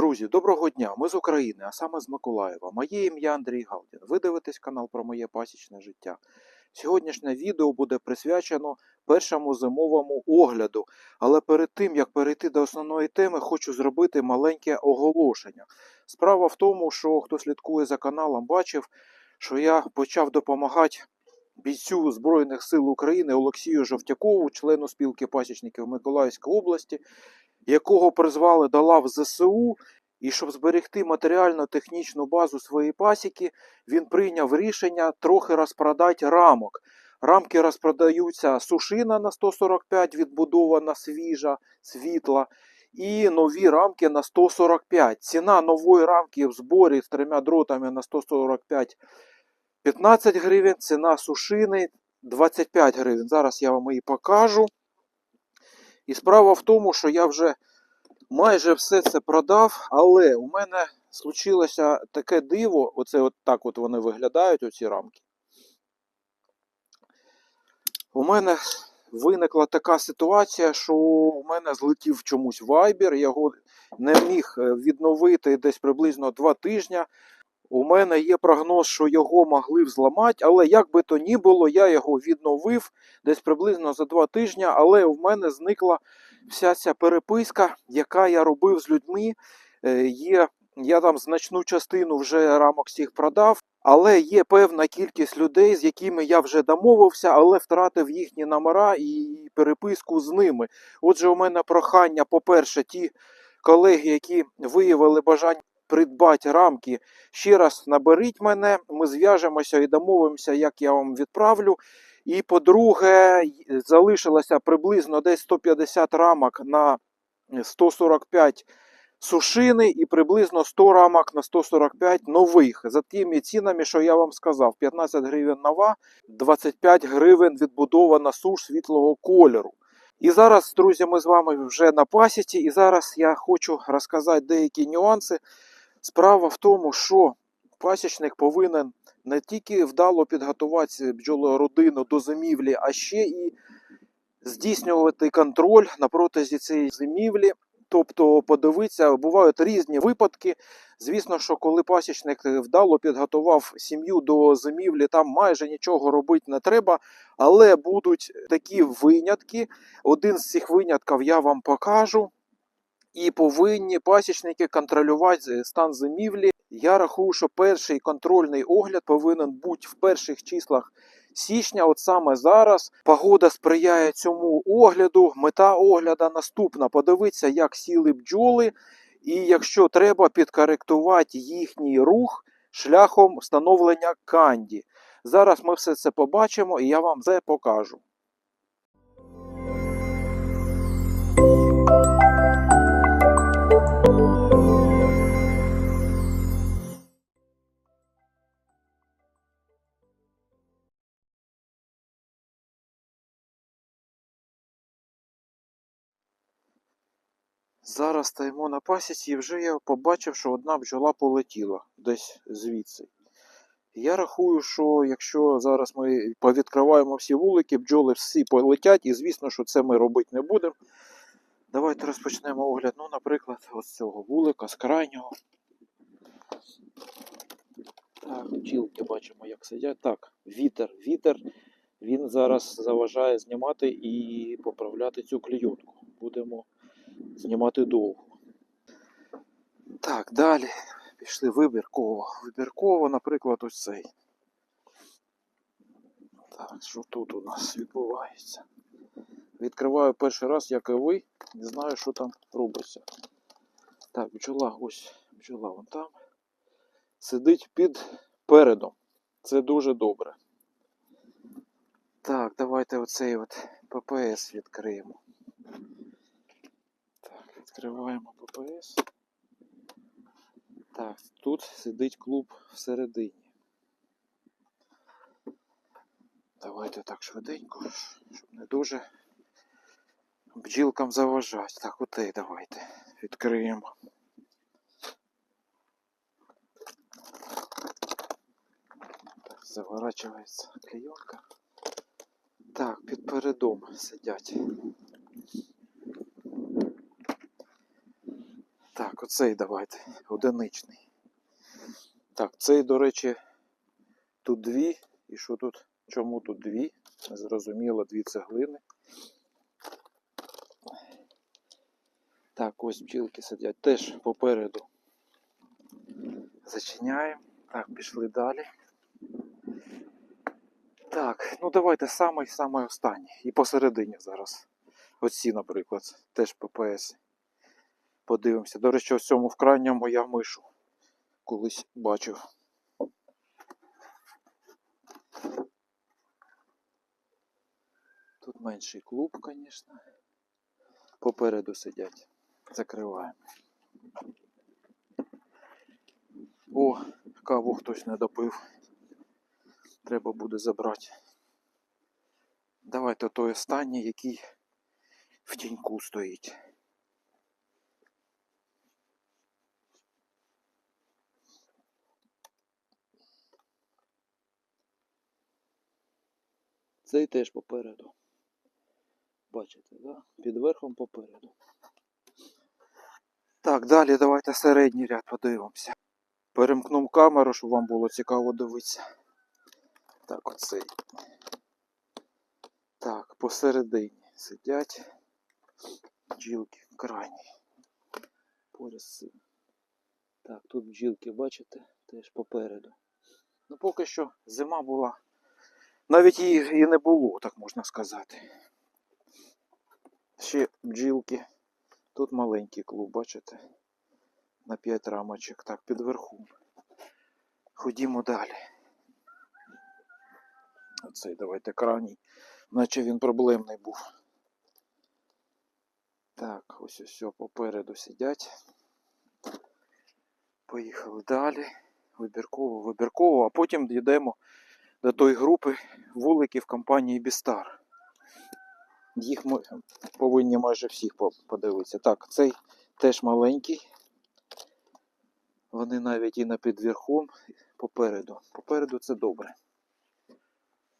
Друзі, доброго дня! Ми з України, а саме з Миколаєва. Моє ім'я Андрій Галдін. Ви дивитесь канал про моє пасічне життя. Сьогоднішнє відео буде присвячено першому зимовому огляду. Але перед тим, як перейти до основної теми, хочу зробити маленьке оголошення. Справа в тому, що хто слідкує за каналом, бачив, що я почав допомагати бійцю Збройних сил України Олексію Жовтякову, члену спілки пасічників Миколаївської області, якого призвали до лав ЗСУ. І щоб зберегти матеріально-технічну базу своєї пасіки, він прийняв рішення трохи розпродати рамок. Рамки розпродаються сушина на 145, відбудована свіжа, світла, і нові рамки на 145. Ціна нової рамки в зборі з трьома дротами на 145 15 гривень, ціна сушини 25 гривень. Зараз я вам її покажу. І справа в тому, що я вже майже все це продав, але у мене случилося таке диво. Оце от так от вони виглядають, оці рамки. У мене виникла така ситуація, що у мене злетів чомусь вайбер, я його не міг е, відновити десь приблизно два тижні. У мене є прогноз, що його могли взламати, але як би то ні було, я його відновив десь приблизно за два тижні, але в мене зникла вся ця переписка, яка я робив з людьми. Е, Є, я там значну частину вже рамок всіх продав, але є певна кількість людей, з якими я вже домовився, але втратив їхні номера і переписку з ними. Отже, у мене прохання, по-перше, ті колеги, які виявили бажання придбати рамки, ще раз наберіть мене, ми зв'яжемося і домовимося, як я вам відправлю. І по-друге, залишилося приблизно десь 150 рамок на 145 сушини і приблизно 100 рамок на 145 нових. За тими цінами, що я вам сказав: 15 гривень нова, 25 гривень відбудована суш світлого кольору. І зараз, друзі, ми з вами вже на пасіці, і зараз я хочу розказати деякі нюанси. Справа в тому, що пасічник повинен не тільки вдало підготувати бджолородину до зимівлі, а ще і здійснювати контроль на протязі цієї зимівлі. Тобто, подивитися, бувають різні випадки. Звісно, що коли пасічник вдало підготував сім'ю до зимівлі, там майже нічого робити не треба, але будуть такі винятки. Один з цих винятків я вам покажу. І повинні пасічники контролювати стан зимівлі. Я рахую, що перший контрольний огляд повинен бути в перших числах січня. От саме зараз погода сприяє цьому огляду. Мета огляду наступна: подивитися, як сіли бджоли, і якщо треба, підкоректувати їхній рух шляхом встановлення канді. Зараз ми все це побачимо, і я вам це покажу. Зараз стоїмо на пасіці і вже я побачив, що одна бджола полетіла десь звідси. Я рахую, що якщо зараз ми повідкриваємо всі вулики, бджоли всі полетять, і звісно, що це ми робити не будемо. Давайте розпочнемо огляд. Ну, наприклад, ось цього вулика з крайнього. Так, бджілки бачимо, як сидять. Так, вітер, вітер. Він зараз заважає знімати і поправляти цю клейонку. Будемо знімати довго. Так, далі пішли вибірково. Вибірково, наприклад, ось цей. Так, що тут у нас відбувається? Відкриваю перший раз, як і ви, не знаю, що там робиться. Так, бджола, ось бджола вон там. Сидить під передом. Це дуже добре. Так, давайте оцей от ППС відкриємо. Відкриваємо ППС. Так, тут сидить клуб всередині. Давайте так швиденько, щоб не дуже бджілкам заважати. Так, отей давайте відкриємо. Так, заворачується клейонка. Так, під передом сидять. Так, оцей давайте, одиничний. Так, цей, до речі, тут дві. І що тут? Чому тут дві? Зрозуміло, дві цеглини. Так, ось бджілки сидять теж попереду. Зачиняємо. Так, пішли далі. Так, ну давайте самий самий останній. І посередині зараз. Оці, наприклад, теж ППС. Подивимося. До речі, ось цьому в крайньому я мишу колись бачив. Тут менший клуб, звісно. Попереду сидять. Закриваємо. О, каву хтось не допив. Треба буде забрати. Давайте той останній, який в тіньку стоїть. Цей теж попереду. Бачите, да? Під верхом попереду. Так, далі давайте середній ряд подивимося. Перемкнув камеру, щоб вам було цікаво дивитися. Так, оцей. Так, посередині сидять бджілки крайні. Поряд з цим. Так, тут бджілки, бачите, теж попереду. Ну, поки що зима була. Навіть її і не було, так можна сказати. Ще бджілки. Тут маленький клуб, бачите? На 5 рамочок. Так, під верхом. Ходімо далі. Оцей давайте крайній. Наче він проблемний був. Так, ось ось попереду сидять. Поїхали далі. Вибірково, вибірково, а потім дійдемо до тої групи вуликів компанії Бістар. Їх ми повинні майже всіх подивитися. Так, цей теж маленький. Вони навіть і на підверхом попереду. Попереду це добре.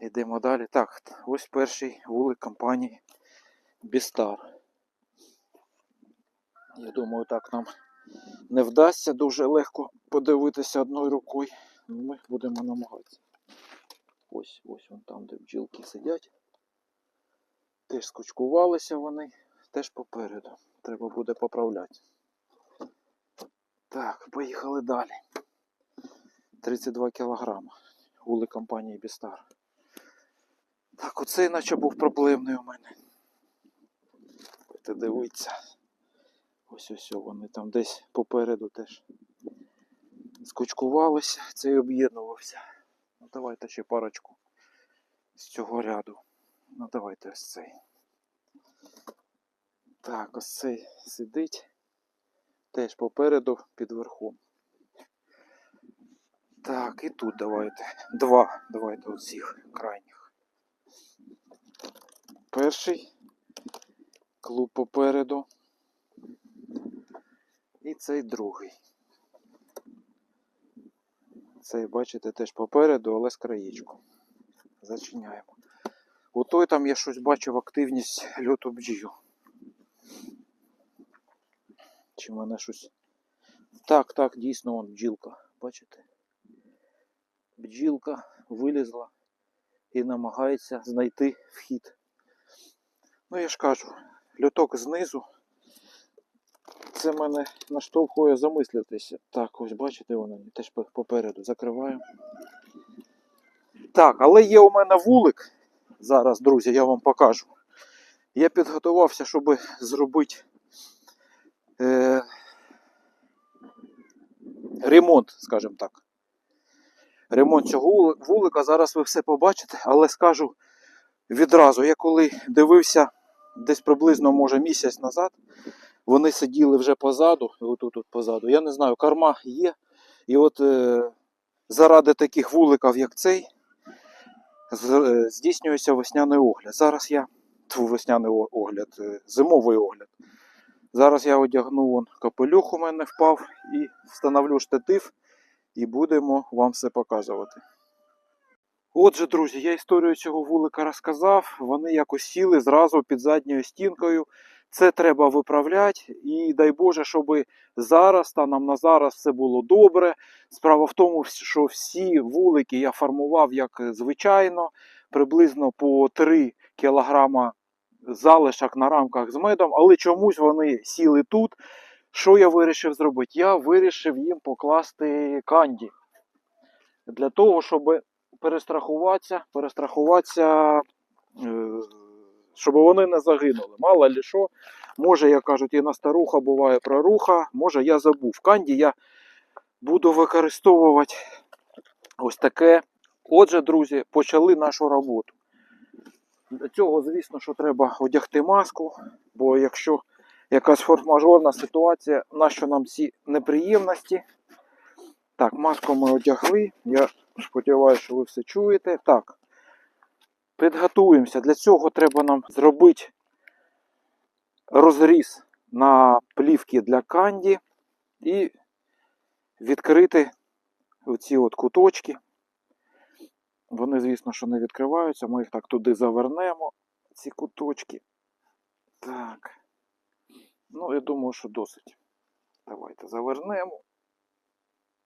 Йдемо далі. Так, ось перший вулик компанії Бістар. Я думаю, так нам не вдасться дуже легко подивитися одною рукою. Ми будемо намагатися. Ось, ось вон там, де бджілки сидять. Теж скучкувалися вони, теж попереду. Треба буде поправляти. Так, поїхали далі. 32 кілограма. Вули компанії Бістар. Так, оцей наче був проблемний у мене. Будете дивитися. Ось ось вони там десь попереду теж скучкувалися, цей об'єднувався. Ну, давайте ще парочку з цього ряду. Ну, давайте ось цей. Так, ось цей сидить. Теж попереду під верхом. Так, і тут давайте. Два. Давайте оцих крайніх. Перший. Клуб попереду. І цей другий. Цей, бачите, теж попереду, але з краєчку. Зачиняємо. У той там я щось бачив активність льоту бджіл. Чи мене щось. Так, так, дійсно, он бджілка. Бачите? Бджілка вилізла і намагається знайти вхід. Ну, я ж кажу, льоток знизу. Це мене наштовхує замислитися. Так, ось бачите, вони теж попереду закриваю. Так, але є у мене вулик. Зараз, друзі, я вам покажу. Я підготувався, щоб зробити е, ремонт, скажімо так. Ремонт цього вулика. Зараз ви все побачите, але скажу відразу, я коли дивився десь приблизно, може, місяць назад, вони сиділи вже позаду, отут тут позаду. Я не знаю, карма є. І от е, заради таких вуликів, як цей, е, здійснюється весняний огляд. Зараз я тьфу, весняний огляд, е, зимовий огляд. Зараз я одягну вон капелюх у мене впав і встановлю штатив, і будемо вам все показувати. Отже, друзі, я історію цього вулика розказав. Вони якось сіли зразу під задньою стінкою. Це треба виправляти, і дай Боже, щоб зараз, станом на зараз, все було добре. Справа в тому, що всі вулики я формував як звичайно, приблизно по 3 кілограма залишок на рамках з медом, але чомусь вони сіли тут. Що я вирішив зробити? Я вирішив їм покласти канді. Для того, щоб перестрахуватися, перестрахуватися, е, щоб вони не загинули. Мало ли що, може, як кажуть, і на старуха буває проруха, може я забув. Канді я буду використовувати ось таке. Отже, друзі, почали нашу роботу. Для цього, звісно, що треба одягти маску, бо якщо якась форс-мажорна ситуація, нащо нам ці неприємності. Так, маску ми одягли. Я сподіваюся, що ви все чуєте. Так, підготуємося. Для цього треба нам зробити розріз на плівки для канді і відкрити оці от куточки. Вони, звісно, що не відкриваються. Ми їх так туди завернемо, ці куточки. Так. Ну, я думаю, що досить. Давайте завернемо.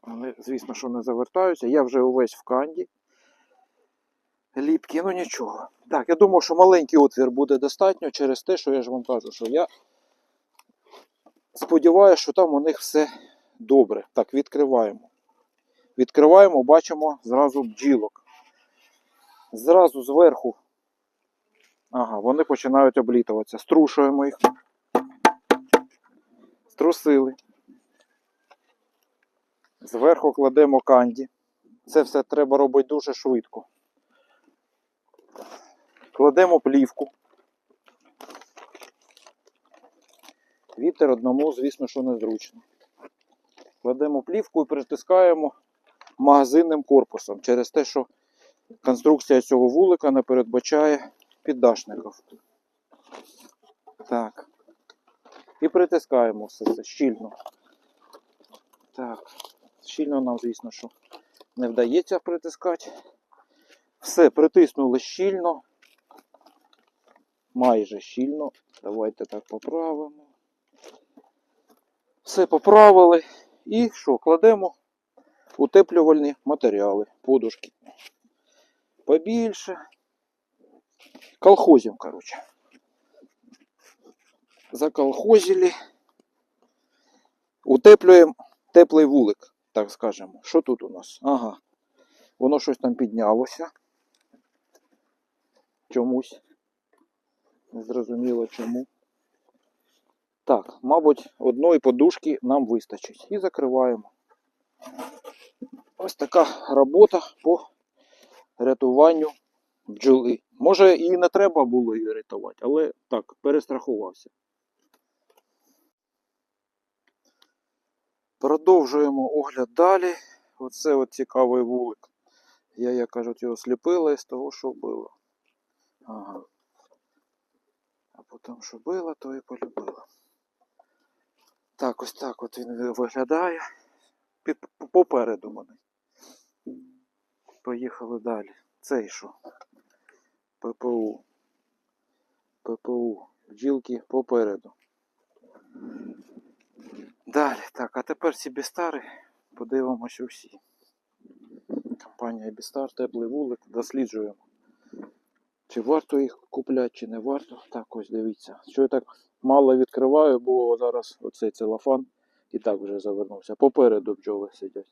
Вони, звісно, що не завертаються. Я вже увесь в канді. Ліпкі, ну нічого. Так, я думаю, що маленький отвір буде достатньо через те, що я ж вам кажу, що я сподіваюся, що там у них все добре. Так, відкриваємо. Відкриваємо, бачимо зразу бджілок. Зразу зверху. Ага, вони починають облітуватися. Струшуємо їх. Струсили. Зверху кладемо канді. Це все треба робити дуже швидко. Кладемо плівку. Вітер одному, звісно, що незручно. Кладемо плівку і притискаємо магазинним корпусом через те, що конструкція цього вулика не передбачає піддашників. Так. І притискаємо все це щільно. Так. Щільно нам, звісно, що не вдається притискати. Все, притиснули щільно. Майже щільно. Давайте так поправимо. Все поправили. І що? Кладемо утеплювальні матеріали, подушки. Побільше. Колхозим, короче. Заколхозили. Утеплюємо теплий вулик, так скажемо. Що тут у нас? Ага. Воно щось там піднялося. Чомусь. Незрозуміло чому. Так, мабуть, одної подушки нам вистачить. І закриваємо. Ось така робота по рятуванню бджоли. Може і не треба було її рятувати, але так, перестрахувався. Продовжуємо огляд далі. Оце от цікавий вулик. Я, як кажуть, його сліпила із того, що було. Ага. А потім, що було, то і полюбила. Так, ось так от він виглядає. Попереду мене. Поїхали далі. Цей що? ППУ. ППУ. Бджілки попереду. Далі. Так, а тепер ці бістари подивимося усі. Компанія Бістар, теплий вулик, досліджуємо. Чи варто їх купляти, чи не варто. Так, ось дивіться. Що я так мало відкриваю, бо зараз оцей целофан і так вже завернувся. Попереду бджоли сидять.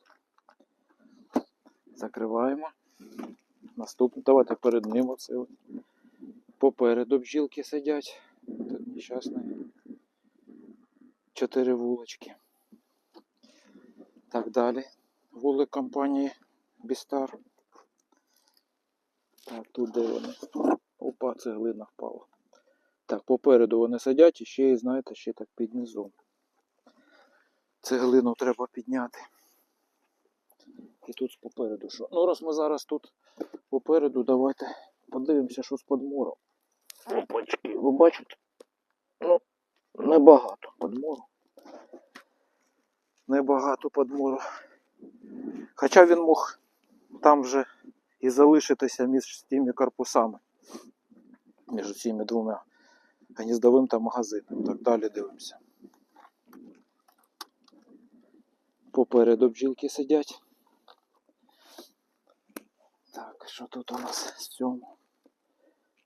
Закриваємо. Наступне. Давайте перед ним оце. Попереду бджілки сидять. Тут нещасний. Чотири вулички. Так далі. Вулик компанії Бістар. Так, тут де вони. Опа, цеглина впала. Так, попереду вони сидять і ще, і, знаєте, ще так під низом. Цеглину треба підняти. І тут попереду що? Ну, раз ми зараз тут попереду, давайте подивимося, що з подмором. Опачки, ви бачите? Ну, небагато подмору. Небагато подмору. Хоча він мог там вже і залишитися між тими корпусами. Між цими двома гніздовим та магазинним. Так, далі дивимося. Попереду бджілки сидять. Так, що тут у нас з цьому?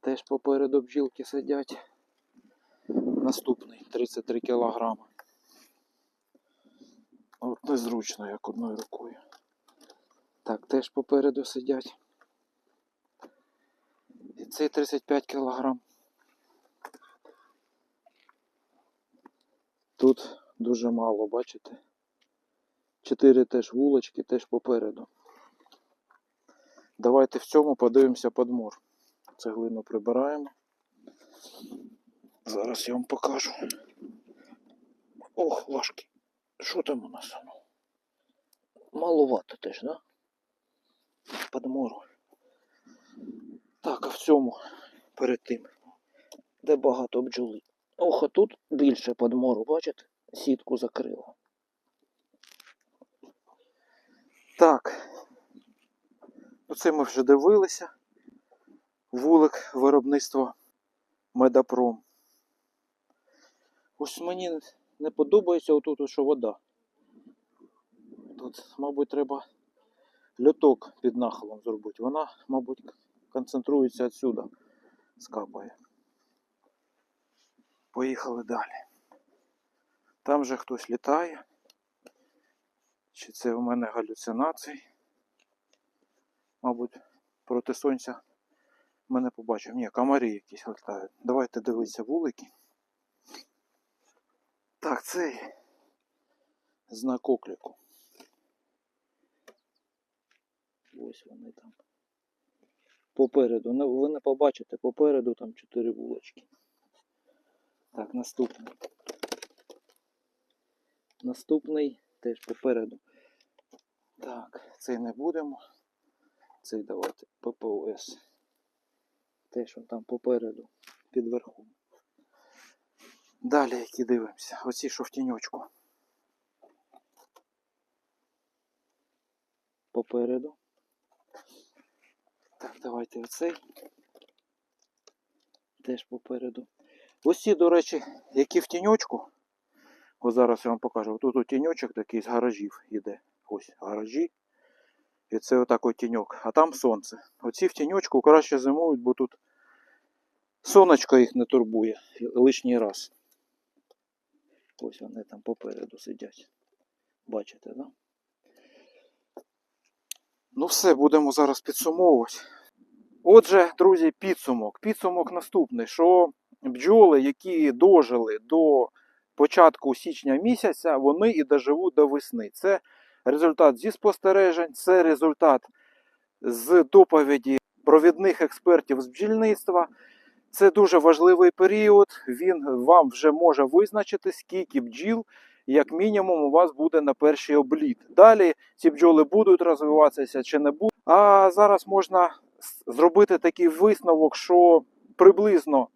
Теж попереду бджілки сидять. Наступний 33 кілограми. От незручно, як одною рукою. Так, теж попереду сидять. І цей 35 кілограм. Тут дуже мало, бачите? Чотири теж вулочки, теж попереду. Давайте в цьому подивимося подмор. Цеглину прибираємо. Зараз я вам покажу. Ох, важкі. Що там у нас? Маловато теж, да? Подмору. Так, а в цьому перед тим, де багато бджоли. Ох, а тут більше подмору, бачите? Сітку закрило. Так. Оце ми вже дивилися. Вулик виробництва Медапром. Ось мені не подобається отут, що вода. Тут, мабуть, треба льоток під нахилом зробити. Вона, мабуть, концентрується відсюди, скапає. Поїхали далі. Там же хтось літає. Чи це в мене галюцинації? Мабуть, проти сонця мене побачив. Ні, комарі якісь літають. Давайте дивитися вулики. Так, цей знак оклику. Ось вони там. Попереду. Ну, ви не побачите, попереду там чотири вулочки. Так, наступний. Наступний теж попереду. Так, цей не будемо. Цей давайте ППОС. Теж он там попереду, під верхом. Далі які дивимося. Оці що в тіньочку. Попереду. Так, давайте оцей. Теж попереду. Ось ці, до речі, які в тіньочку. Ось зараз я вам покажу. Тут у тіньочок такий з гаражів йде. Ось гаражі. І це отак от тіньок. А там сонце. Оці в тіньочку краще зимують, бо тут сонечко їх не турбує лишній раз. Ось вони там попереду сидять. Бачите, да? Ну все, будемо зараз підсумовувати. Отже, друзі, підсумок. Підсумок наступний, що бджоли, які дожили до початку січня місяця, вони і доживуть до весни. Це результат зі спостережень, це результат з доповіді провідних експертів з бджільництва. Це дуже важливий період. Він вам вже може визначити, скільки бджіл, як мінімум, у вас буде на перший обліт. Далі ці бджоли будуть розвиватися чи не будуть. А зараз можна зробити такий висновок, що приблизно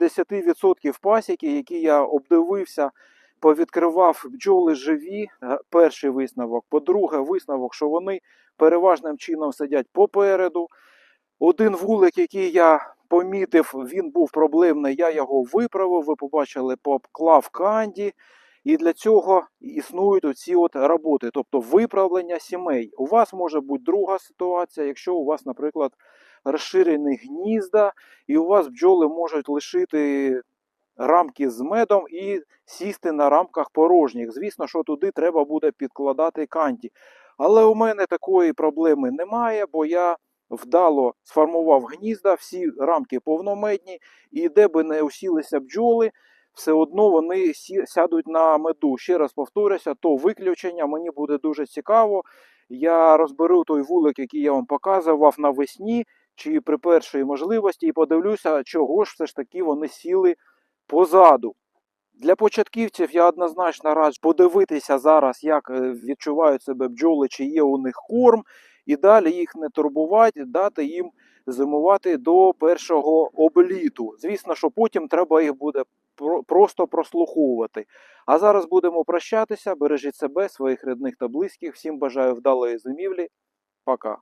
10% пасіки, які я обдивився, повідкривав бджоли живі. Е, Перший висновок. По-друге, висновок, що вони переважним чином сидять попереду. Один вулик, який я помітив, він був проблемний, я його виправив. Ви побачили, поклав канді. І для цього існують оці от роботи, тобто виправлення сімей. У вас може бути друга ситуація, якщо у вас, наприклад, розширені гнізда, і у вас бджоли можуть лишити рамки з медом і сісти на рамках порожніх. Звісно, що туди треба буде підкладати канді. Але у мене такої проблеми немає, бо я вдало сформував гнізда, всі рамки повномедні, і де би не усілися бджоли, все одно вони сядуть на меду. Ще раз повторюся, то виключення мені буде дуже цікаво. Я розберу той вулик, який я вам показував навесні, чи при першій можливості, і подивлюся, чого ж все ж таки вони сіли позаду. Для початківців я однозначно раджу подивитися зараз, як е, відчувають себе бджоли, чи є у них корм, і далі їх не турбувати, дати їм зимувати до першого обліту. Звісно, що потім треба їх буде просто прослуховувати. А зараз будемо прощатися. Бережіть себе, своїх рідних та близьких. Всім бажаю вдалої зимівлі. Пока.